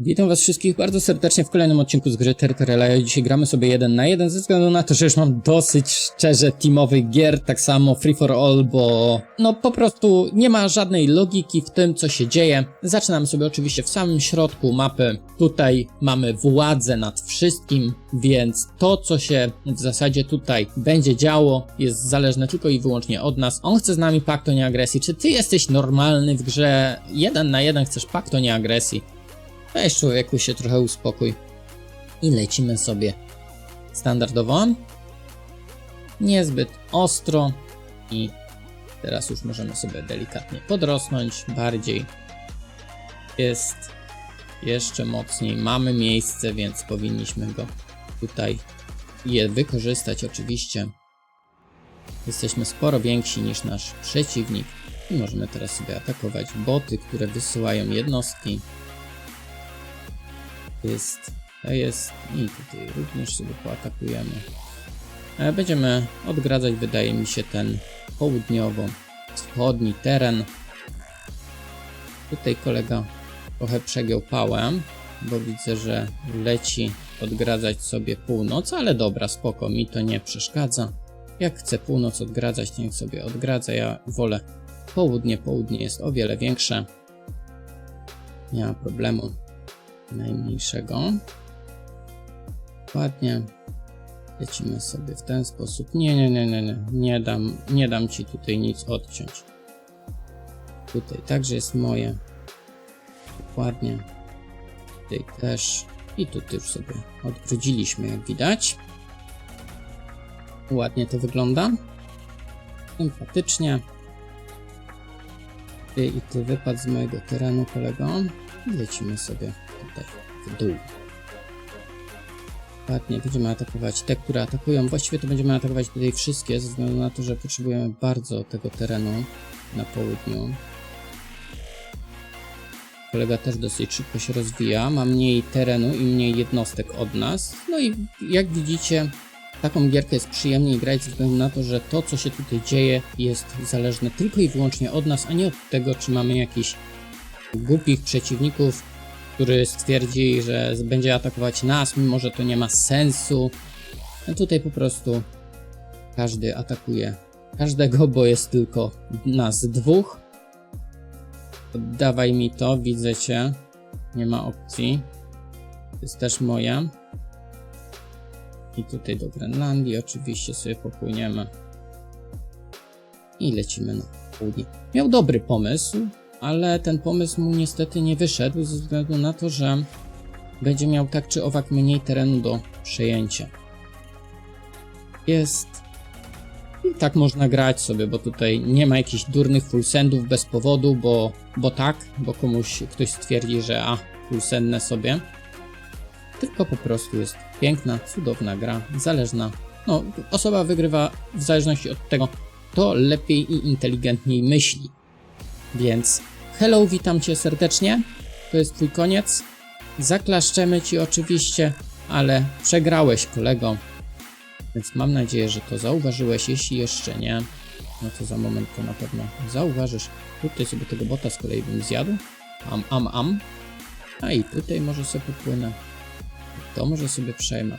Witam was wszystkich bardzo serdecznie w kolejnym odcinku z gry Terterella. Dzisiaj gramy sobie jeden na jeden ze względu na to, że już mam dosyć szczerze teamowych gier, tak samo free for all, bo no po prostu nie ma żadnej logiki w tym, co się dzieje. Zaczynamy sobie oczywiście w samym środku mapy. Tutaj mamy władzę nad wszystkim, więc to, co się w zasadzie tutaj będzie działo, jest zależne tylko i wyłącznie od nas. On chce z nami pakt o nieagresji. Czy ty jesteś normalny w grze jeden na jeden chcesz pakt o nieagresji? Weź człowieku się trochę uspokój. I lecimy sobie standardowo. Niezbyt ostro. I teraz już możemy sobie delikatnie podrosnąć bardziej. Jest jeszcze mocniej. Mamy miejsce, więc powinniśmy go tutaj je wykorzystać oczywiście. Jesteśmy sporo więksi niż nasz przeciwnik. I możemy teraz sobie atakować boty, które wysyłają jednostki jest, to jest i tutaj również sobie poatakujemy. E, Będziemy odgradzać, wydaje mi się, ten południowo-wschodni teren. Tutaj kolega trochę przegiął pałę, bo widzę, że leci odgradzać sobie północ, ale dobra, spoko, mi to nie przeszkadza. Jak chce północ odgradzać, niech sobie odgradza. Ja wolę południe, południe jest o wiele większe. Nie ma problemu najmniejszego. Ładnie. Lecimy sobie w ten sposób. Nie, nie, nie, nie, nie. Nie dam, nie dam ci tutaj nic odciąć. Tutaj także jest moje. Dokładnie. Tutaj też. I tutaj już sobie odgrudziliśmy, jak widać. Ładnie to wygląda. Sympatycznie. Ty i ty wypadł z mojego terenu, kolego. Lecimy sobie tutaj w dół. Ładnie, będziemy atakować te, które atakują. Właściwie to będziemy atakować tutaj wszystkie, ze względu na to, że potrzebujemy bardzo tego terenu na południu. Kolega też dosyć szybko się rozwija, ma mniej terenu i mniej jednostek od nas. No i jak widzicie, taką gierkę jest przyjemniej grać ze względu na to, że to, co się tutaj dzieje, jest zależne tylko i wyłącznie od nas, a nie od tego, czy mamy jakiś głupich przeciwników, który stwierdzi, że będzie atakować nas, mimo że to nie ma sensu. No tutaj po prostu każdy atakuje każdego, bo jest tylko nas dwóch. Oddawaj mi to, widzę cię. Nie ma opcji. To jest też moje. I tutaj do Grenlandii oczywiście sobie popłyniemy. I lecimy na południe. Miał dobry pomysł, ale ten pomysł mu niestety nie wyszedł ze względu na to, że będzie miał tak czy owak mniej terenu do przejęcia. Jest. I tak można grać sobie, bo tutaj nie ma jakichś durnych fullsendów bez powodu, bo, bo tak, bo komuś ktoś stwierdzi, że a, fullsendne sobie. Tylko po prostu jest piękna, cudowna gra, zależna. No, osoba wygrywa w zależności od tego, kto lepiej i inteligentniej myśli. Więc hello, witam cię serdecznie. To jest twój koniec. Zaklaszczemy ci oczywiście, ale przegrałeś kolego. Więc mam nadzieję, że to zauważyłeś. Jeśli jeszcze nie, no to za moment to na pewno zauważysz. Tutaj sobie tego bota z kolei bym zjadł. Am, am, am. A i tutaj może sobie popłynę. To może sobie przejmę.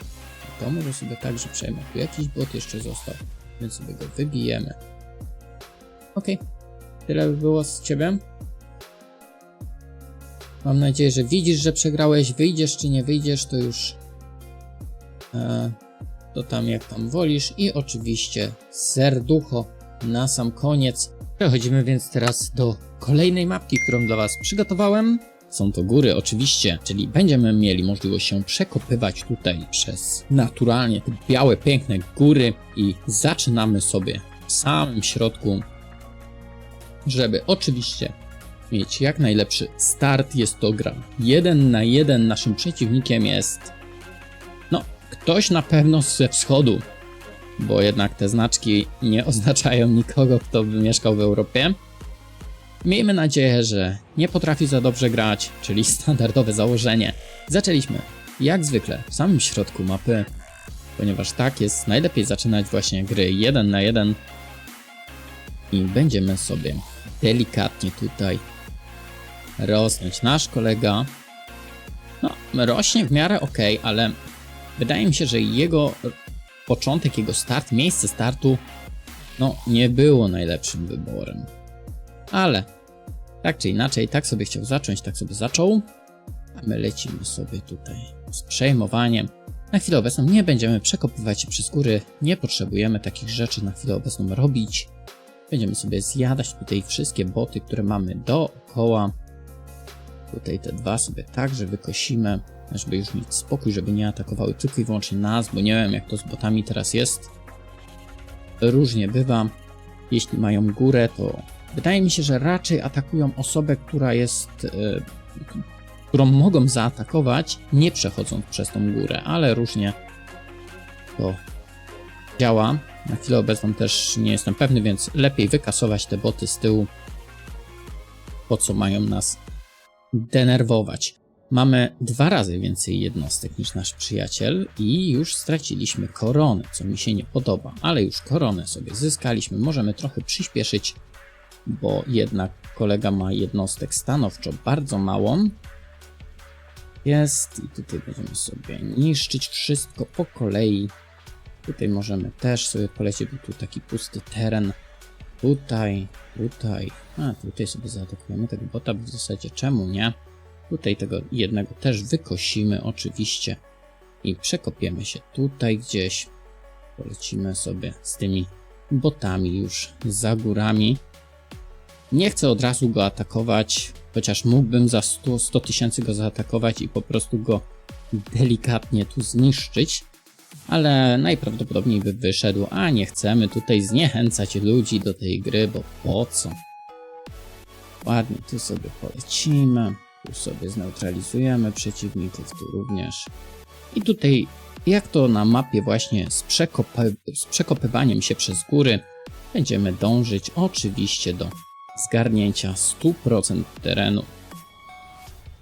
To może sobie także przejmę. Tu jakiś bot jeszcze został, więc sobie go wybijemy. Okej. Tyle by było z ciebie. Mam nadzieję, że widzisz, że przegrałeś. Wyjdziesz czy nie wyjdziesz, to już e, to tam jak tam wolisz. I oczywiście serducho na sam koniec. Przechodzimy więc teraz do kolejnej mapki, którą dla Was przygotowałem. Są to góry oczywiście, czyli będziemy mieli możliwość się przekopywać tutaj przez naturalnie te białe, piękne góry i zaczynamy sobie w samym środku żeby oczywiście mieć jak najlepszy start. Jest to gra jeden na jeden. Naszym przeciwnikiem jest no, ktoś na pewno ze wschodu, bo jednak te znaczki nie oznaczają nikogo, kto by mieszkał w Europie. Miejmy nadzieję, że nie potrafi za dobrze grać, czyli standardowe założenie. Zaczęliśmy, jak zwykle, w samym środku mapy, ponieważ tak jest najlepiej zaczynać właśnie gry jeden na jeden i będziemy sobie delikatnie tutaj rosnąć. Nasz kolega rośnie w miarę ok, ale wydaje mi się, że jego początek, jego start, miejsce startu, no nie było najlepszym wyborem. Ale tak czy inaczej, tak sobie chciał zacząć, tak sobie zaczął. A my lecimy sobie tutaj z przejmowaniem. Na chwilę obecną nie będziemy przekopywać się przez góry, nie potrzebujemy takich rzeczy na chwilę obecną robić. Będziemy sobie zjadać tutaj wszystkie boty, które mamy dookoła. Tutaj te dwa sobie także wykosimy, żeby już mieć spokój, żeby nie atakowały tylko i wyłącznie nas, bo nie wiem jak to z botami teraz jest. Różnie bywa. Jeśli mają górę, to wydaje mi się, że raczej atakują osobę, która jest, e, którą mogą zaatakować, nie przechodząc przez tą górę, ale różnie to działa. Na chwilę obecną też nie jestem pewny, więc lepiej wykasować te boty z tyłu. Po co mają nas denerwować? Mamy dwa razy więcej jednostek niż nasz przyjaciel i już straciliśmy koronę, co mi się nie podoba, ale już koronę sobie zyskaliśmy. Możemy trochę przyspieszyć, bo jednak kolega ma jednostek stanowczo bardzo małą. Jest i tutaj będziemy sobie niszczyć wszystko po kolei. Tutaj możemy też sobie polecieć, bo tu taki pusty teren. Tutaj, tutaj, a tutaj sobie zaatakujemy tego bota, bo w zasadzie czemu nie? Tutaj tego jednego też wykosimy oczywiście i przekopiemy się tutaj gdzieś. Polecimy sobie z tymi botami już za górami. Nie chcę od razu go atakować, chociaż mógłbym za 100 100 tysięcy go zaatakować i po prostu go delikatnie tu zniszczyć, ale najprawdopodobniej by wyszedł, a nie chcemy tutaj zniechęcać ludzi do tej gry, bo po co? Ładnie tu sobie polecimy, tu sobie zneutralizujemy przeciwników, tu również. I tutaj, jak to na mapie właśnie z, przekopy, z przekopywaniem się przez góry, będziemy dążyć oczywiście do zgarnięcia 100% terenu.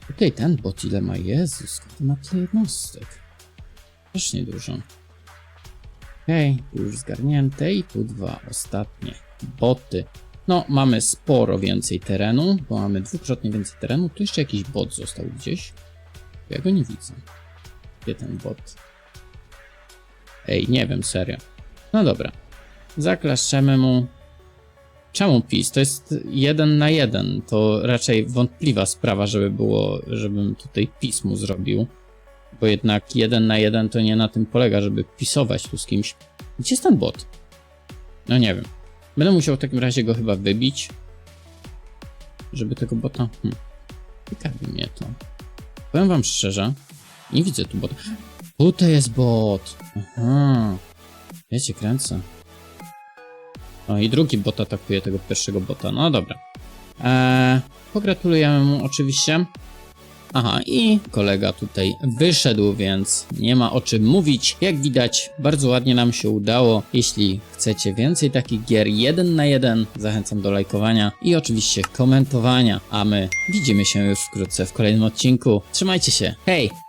Tutaj ten bot ile ma? Jezus, skąd ma tyle jednostek? Też niedużo. Okej, tu już zgarnięte i tu dwa ostatnie boty. No, mamy sporo więcej terenu, bo mamy dwukrotnie więcej terenu. Tu jeszcze jakiś bot został gdzieś. Ja go nie widzę. Gdzie ten bot? Ej, nie wiem, serio. No dobra. Zaklaszczemy mu. Czemu PiS? To jest jeden na jeden. To raczej wątpliwa sprawa, żeby było, żebym tutaj PiS mu zrobił. Bo jednak jeden na jeden to nie na tym polega, żeby pisować tu z kimś. Gdzie jest ten bot? No nie wiem. Będę musiał w takim razie go chyba wybić. Żeby tego bota... Hm. Ciekawi mnie to. Powiem wam szczerze, nie widzę tu bota. Tutaj jest bot. Aha. Ja cię kręcę. O i drugi bot atakuje tego pierwszego bota. No dobra. Eee, pogratulujemy mu oczywiście. Aha, i kolega tutaj wyszedł, więc nie ma o czym mówić. Jak widać, bardzo ładnie nam się udało. Jeśli chcecie więcej takich gier 1 na 1, zachęcam do lajkowania i oczywiście komentowania. A my widzimy się już wkrótce w kolejnym odcinku. Trzymajcie się. Hej!